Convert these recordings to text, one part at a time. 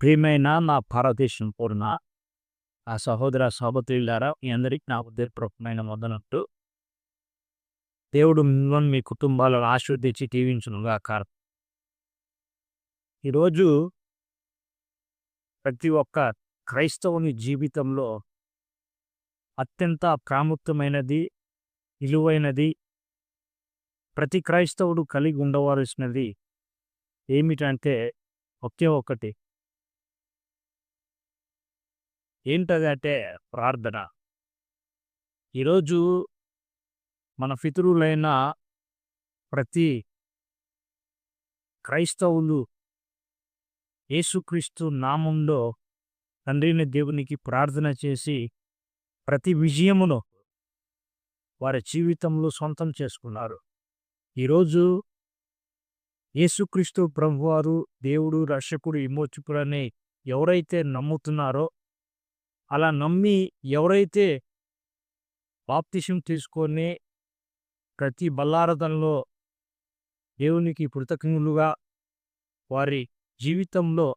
ప్రియమైన నా భారతదేశం పూర్ణ ఆ సహోదర సహోదరులారా మీ అందరికీ నా ఉదయపూర్వకమైన వందనట్లు దేవుడు మిమ్మల్ని మీ కుటుంబాలను ఆశీర్వదించి దీవించునుగా కారణం ఈరోజు ప్రతి ఒక్క క్రైస్తవుని జీవితంలో అత్యంత ప్రాముఖ్యమైనది విలువైనది ప్రతి క్రైస్తవుడు కలిగి ఉండవలసినది ఏమిటంటే ఒకే ఒకటి. ఏంటదంటే ప్రార్థన. ఈరోజు మన పితరులైన ప్రతి క్రైస్తవులు యేసుక్రీస్తు నామంలో తండ్రిని దేవునికి ప్రార్థన చేసి ప్రతి విజయమును వారి జీవితంలో సొంతం చేసుకున్నారు. ఈరోజు యేసుక్రీస్తు ప్రభువారు దేవుడు రక్షకుడు అని ఎవరైతే నమ్ముతున్నారో అలా నమ్మి ఎవరైతే బాప్తిషం తీసుకొని ప్రతి బల్లారతంలో దేవునికి కృతజ్ఞులుగా వారి జీవితంలో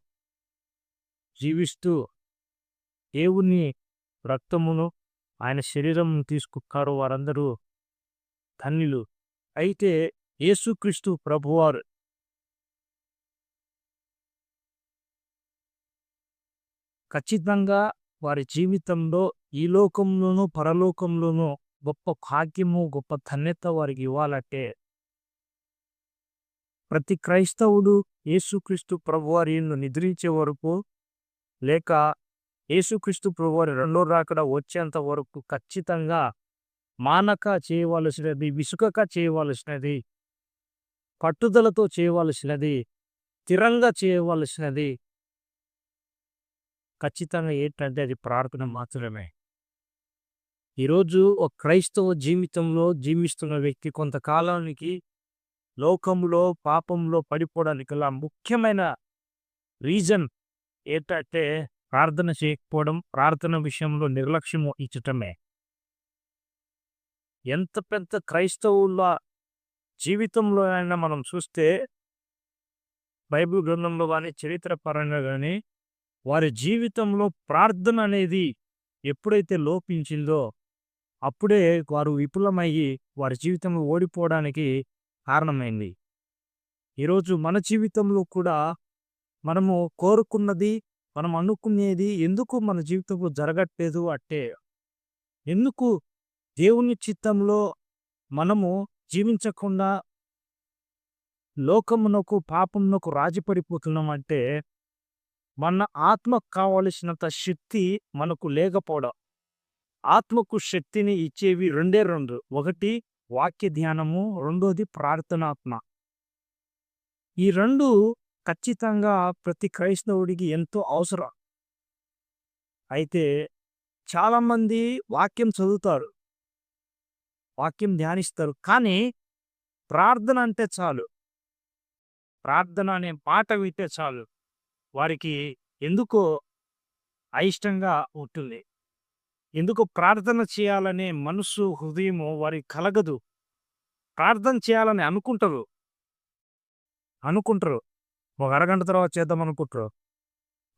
జీవిస్తూ దేవుని రక్తమును ఆయన శరీరం తీసుకున్నారు వారందరూ ధన్యులు. అయితే యేసుక్రీస్తు ప్రభువారు ఖచ్చితంగా వారి జీవితంలో ఈ లోకంలోనూ పరలోకంలోనూ గొప్ప భాగ్యము గొప్ప ధన్యత వారికి ఇవ్వాలంటే ప్రతి క్రైస్తవుడు యేసుక్రీస్తు ప్రభువారి నిద్రించే వరకు లేక యేసుక్రీస్తు ప్రభువారి రెండో రాకడ వచ్చేంత వరకు ఖచ్చితంగా మానక చేయవలసినది విసుకక చేయవలసినది పట్టుదలతో చేయవలసినది స్థిరంగా చేయవలసినది ఖచ్చితంగా ఏంటంటే అది ప్రార్థన మాత్రమే. ఈరోజు ఒక క్రైస్తవ జీవితంలో జీవిస్తున్న వ్యక్తి కొంతకాలానికి లోకంలో పాపంలో పడిపోవడానికి గల ముఖ్యమైన రీజన్ ఏంటంటే ప్రార్థన చేయకపోవడం ప్రార్థన విషయంలో నిర్లక్ష్యం ఇచ్చటమే ఎంత పెద్ద క్రైస్తవుల జీవితంలో అయినా మనం చూస్తే బైబిల్ గ్రంథంలో కానీ చరిత్ర పరంగా కానీ వారి జీవితంలో ప్రార్థన అనేది ఎప్పుడైతే లోపించిందో అప్పుడే వారు విపులమయ్యి వారి జీవితంలో ఓడిపోవడానికి కారణమైంది. ఈరోజు మన జీవితంలో కూడా మనము కోరుకున్నది మనం అనుకునేది ఎందుకు మన జీవితంలో జరగట్లేదు అంటే ఎందుకు దేవుని చిత్తంలో మనము జీవించకుండా లోకమునకు పాపమునకు రాజీపడిపోతున్నాం అంటే మన ఆత్మకు కావలసినంత శక్తి మనకు లేకపోవడం. ఆత్మకు శక్తిని ఇచ్చేవి రెండే రెండు. ఒకటి వాక్య ధ్యానము రెండోది ప్రార్థనాత్మ. ఈ రెండు ఖచ్చితంగా ప్రతి క్రైస్తవుడికి ఎంతో అవసరం. అయితే చాలామంది వాక్యం చదువుతారు. వాక్యం ధ్యానిస్తారు. కానీ ప్రార్థన అంటే చాలు. ప్రార్థన అనే పాట వింటే చాలు. వారికి ఎందుకో అయిష్టంగా ఉంటుంది. ఎందుకు ప్రార్థన చేయాలనే మనసు హృదయము వారికి కలగదు. ప్రార్థన చేయాలని అనుకుంటారు. అనుకుంటారు. ఒక అరగంట తర్వాత చేద్దాం అనుకుంటారు.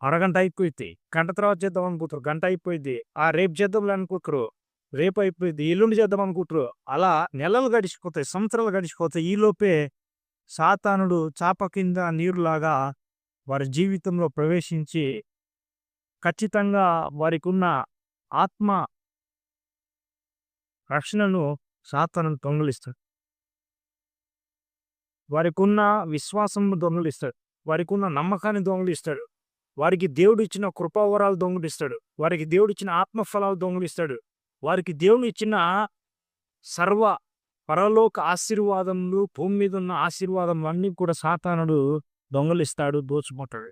అరగంట అయిపోయింది. గంట తర్వాత చేద్దాం అనుకుంటారు. గంట అయిపోయింది. ఆ రేపు చేద్దాం అనుకుంటారు. రేపు అయిపోయింది. ఎల్లుండి చేద్దాం అనుకుంటారు. అలా నెలలు గడిచిపోతాయి. సంవత్సరాలు గడిచిపోతాయి. ఈలోపే సాతానుడు చాప కింద నీరులాగా వారి జీవితంలో ప్రవేశించి ఖచ్చితంగా వారికి ఉన్న ఆత్మ రక్షణను సాతనం దొంగలిస్తాడు. వారికి ఉన్న విశ్వాసం దొంగలిస్తాడు. వారికి ఉన్న నమ్మకాన్ని దొంగలిస్తాడు. వారికి దేవుడు ఇచ్చిన కృపావరాలు దొంగలిస్తాడు. వారికి దేవుడు ఇచ్చిన ఆత్మఫలాలు దొంగలిస్తాడు. వారికి దేవుడు ఇచ్చిన సర్వ పరలోక ఆశీర్వాదములు భూమి మీద ఉన్న ఆశీర్వాదం అన్నీ కూడా సాతానుడు దొంగలిస్తాడు దోచుకుంటాడు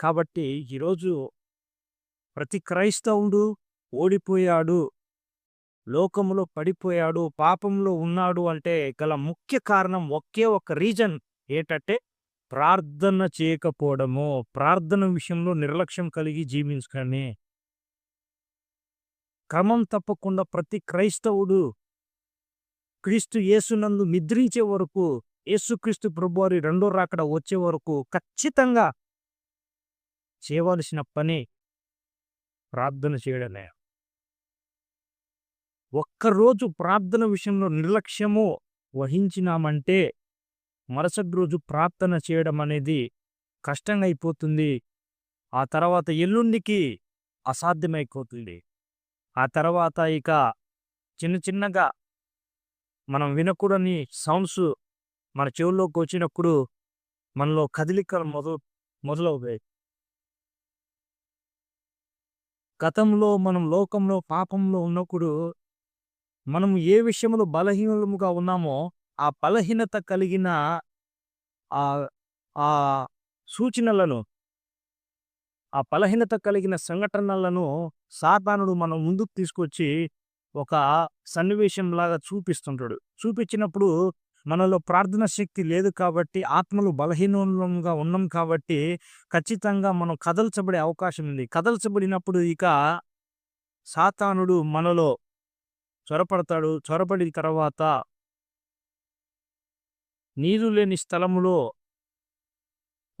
కాబట్టి ఈరోజు ప్రతి క్రైస్తవుడు ఓడిపోయాడు. లోకములో పడిపోయాడు పాపంలో ఉన్నాడు అంటే గల ముఖ్య కారణం ఒకే ఒక రీజన్ ఏంటంటే ప్రార్థన చేయకపోవడము. ప్రార్థన విషయంలో నిర్లక్ష్యం కలిగి జీవించకనే క్రమం తప్పకుండా ప్రతి క్రైస్తవుడు క్రీస్తు యేసునందు నిద్రించే వరకు యేసుక్రీస్తు ప్రభువారి రెండో రాకడ వచ్చే వరకు ఖచ్చితంగా చేయవలసిన పని ప్రార్థన చేయడమే. ఒక్కరోజు ప్రార్థన విషయంలో నిర్లక్ష్యము వహించినామంటే మరుసటి రోజు ప్రార్థన చేయడం అనేది కష్టంగా అయిపోతుంది ఆ తర్వాత ఎల్లుండికి అసాధ్యమైపోతుంది. ఆ తర్వాత ఇక చిన్న చిన్నగా మనం వినకూడని సౌండ్స్ మన చెవుల్లోకి వచ్చినప్పుడు మనలో కదలికలు మొదలు మొదలవుతాయి. గతంలో మనం లోకంలో పాపంలో ఉన్నప్పుడు మనం ఏ విషయంలో బలహీనముగా ఉన్నామో ఆ బలహీనత కలిగిన ఆ ఆ సూచనలను ఆ బలహీనత కలిగిన సంఘటనలను సాధారణుడు మనం ముందుకు తీసుకొచ్చి ఒక సన్నివేశం లాగా చూపిస్తుంటాడు. చూపించినప్పుడు మనలో ప్రార్థన శక్తి లేదు కాబట్టి ఆత్మలు బలహీనంగా ఉన్నాం కాబట్టి ఖచ్చితంగా మనం కదల్చబడే అవకాశం ఉంది. కదల్చబడినప్పుడు ఇక సాతానుడు మనలో చొరపడతాడు. చొరపడిన తర్వాత నీరు లేని స్థలములో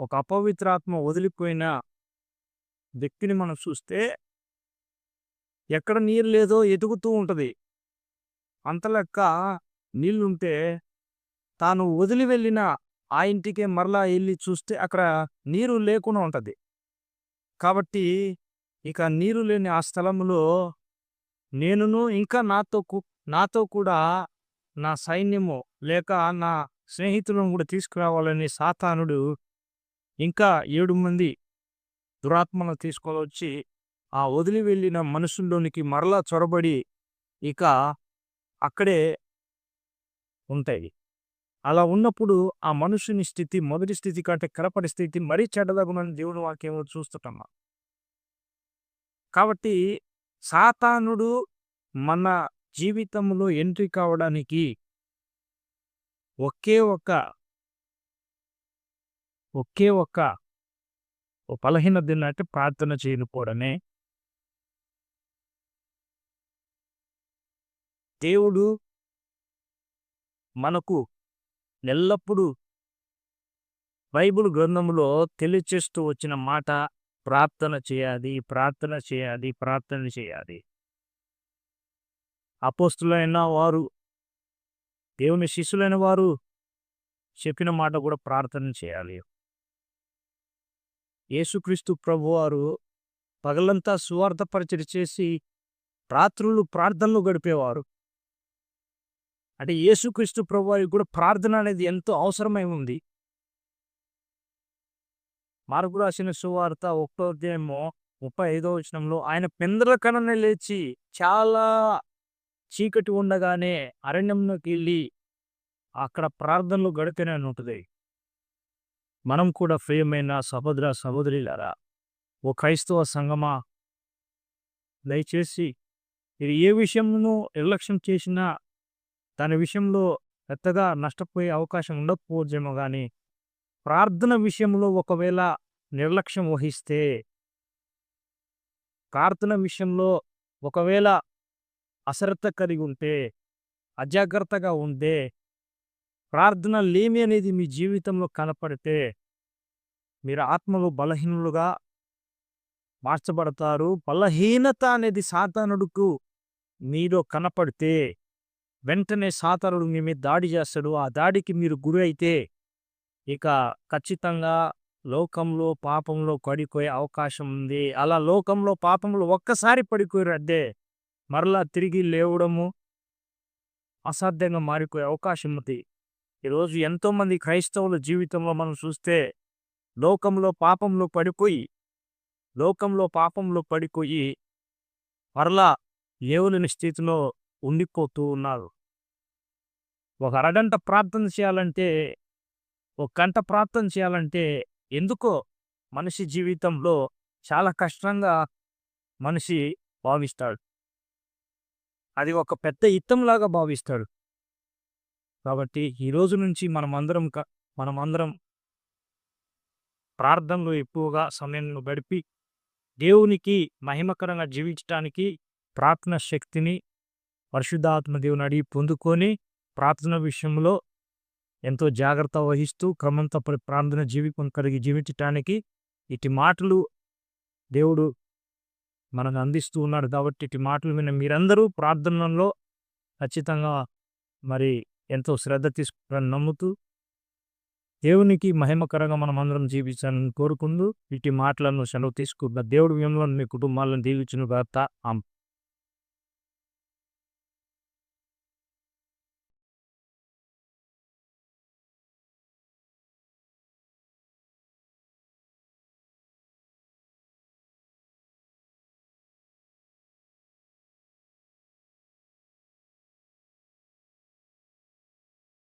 ఒక అపవిత్రాత్మ వదిలిపోయిన వ్యక్తిని మనం చూస్తే ఎక్కడ నీరు లేదో ఎదుగుతూ ఉంటుంది. అంతలెక్క నీళ్ళుంటే తాను వదిలి వెళ్ళిన ఆ ఇంటికే మరలా వెళ్ళి చూస్తే అక్కడ నీరు లేకుండా ఉంటుంది. కాబట్టి ఇక నీరు లేని ఆ స్థలంలో నేనును ఇంకా నాతో నాతో కూడా నా సైన్యము లేక నా స్నేహితులను కూడా తీసుకురావాలని సాతానుడు ఇంకా ఏడు మంది దురాత్మను తీసుకొని వచ్చి ఆ వదిలి వెళ్ళిన మనుషుల్లోనికి మరలా చొరబడి ఇక అక్కడే ఉంటాయి. అలా ఉన్నప్పుడు ఆ మనుషుని స్థితి మొదటి స్థితి కంటే కరపడి స్థితి మరీ చెడ్డదగునని దేవుని వాక్యం చూస్తుంటాం కాబట్టి సాతానుడు మన జీవితంలో ఎంట్రీ కావడానికి ఒకే ఒక ఒకే ఒక బలహీనత ఏంటంటే ప్రార్థన చేయకపోవడమే. దేవుడు మనకు ఎల్లప్పుడూ బైబిల్ గ్రంథంలో తెలియచేస్తూ వచ్చిన మాట ప్రార్థన చేయాలి ప్రార్థన చేయాలి ప్రార్థన చేయాలి. అపోస్తులైన వారు దేవుని శిష్యులైన వారు చెప్పిన మాట కూడా ప్రార్థన చేయాలి. యేసుక్రీస్తు ప్రభువారు పగలంతా సువార్థ పరిచయం చేసి రాత్రులు ప్రార్థనలు గడిపేవారు. అంటే యేసుక్రీస్తు ప్రభువారికి కూడా ప్రార్థన అనేది ఎంతో అవసరమై ఉంది. మార్పు రాసిన సువార్త ఒకటో అధ్యాయము ముప్పై ఐదో వచనంలో ఆయన పెందల కననే లేచి చాలా చీకటి ఉండగానే అరణ్యంలోకి వెళ్ళి అక్కడ ప్రార్థనలు గడిపిన ఉంటుంది. మనం కూడా ప్రియమైన సహోదర సహోదరులారా ఓ క్రైస్తవ సంగమా దయచేసి ఇది ఏ విషయంలో నిర్లక్ష్యం చేసినా దాని విషయంలో పెద్దగా నష్టపోయే అవకాశం ఉండకపోవచ్చేమో కానీ ప్రార్థన విషయంలో ఒకవేళ నిర్లక్ష్యం వహిస్తే ప్రార్థన విషయంలో ఒకవేళ అశ్రద్ధ కలిగి ఉంటే అజాగ్రత్తగా ఉంటే ప్రార్థన లేమి అనేది మీ జీవితంలో కనపడితే మీరు ఆత్మలో బలహీనులుగా మార్చబడతారు. బలహీనత అనేది సాధారణుడుకు మీలో కనపడితే వెంటనే సాతరుడు మీ మీద దాడి చేస్తాడు. ఆ దాడికి మీరు గురి అయితే ఇక ఖచ్చితంగా లోకంలో పాపంలో పడిపోయే అవకాశం ఉంది. అలా లోకంలో పాపంలో ఒక్కసారి పడిపోయారంటే మరలా తిరిగి లేవడము అసాధ్యంగా మారిపోయే అవకాశం ఉంది. ఈరోజు ఎంతోమంది క్రైస్తవుల జీవితంలో మనం చూస్తే లోకంలో పాపంలో పడిపోయి లోకంలో పాపంలో పడిపోయి మరలా లేవులని స్థితిలో ఉండిపోతూ ఉన్నారు. ఒక అరగంట ప్రార్థన చేయాలంటే ఒక గంట ప్రార్థన చేయాలంటే ఎందుకో మనిషి జీవితంలో చాలా కష్టంగా మనిషి భావిస్తాడు. అది ఒక పెద్ద యుద్ధంలాగా భావిస్తాడు. కాబట్టి ఈ రోజు నుంచి మనం అందరం క- మనం అందరం ప్రార్థనలో ఎక్కువగా సమయంలో గడిపి దేవునికి మహిమకరంగా జీవించడానికి ప్రార్థన శక్తిని పరిశుద్ధాత్మ దేవుని అడిగి పొందుకొని ప్రార్థన విషయంలో ఎంతో జాగ్రత్త వహిస్తూ క్రమం తప్పని ప్రార్థన జీవితం కలిగి జీవించటానికి ఇటు మాటలు దేవుడు మనకు అందిస్తూ ఉన్నాడు కాబట్టి ఇటు మాటలు విన్న మీరందరూ ప్రార్థనలో ఖచ్చితంగా మరి ఎంతో శ్రద్ధ తీసుకుని నమ్ముతూ దేవునికి మహిమకరంగా మనం అందరం జీవించాలని కోరుకుంటూ ఇటు మాటలను సెలవు తీసుకుంటా దేవుడు మిమ్మల్ని మీ కుటుంబాలను దీవించిన భర్త ఆమె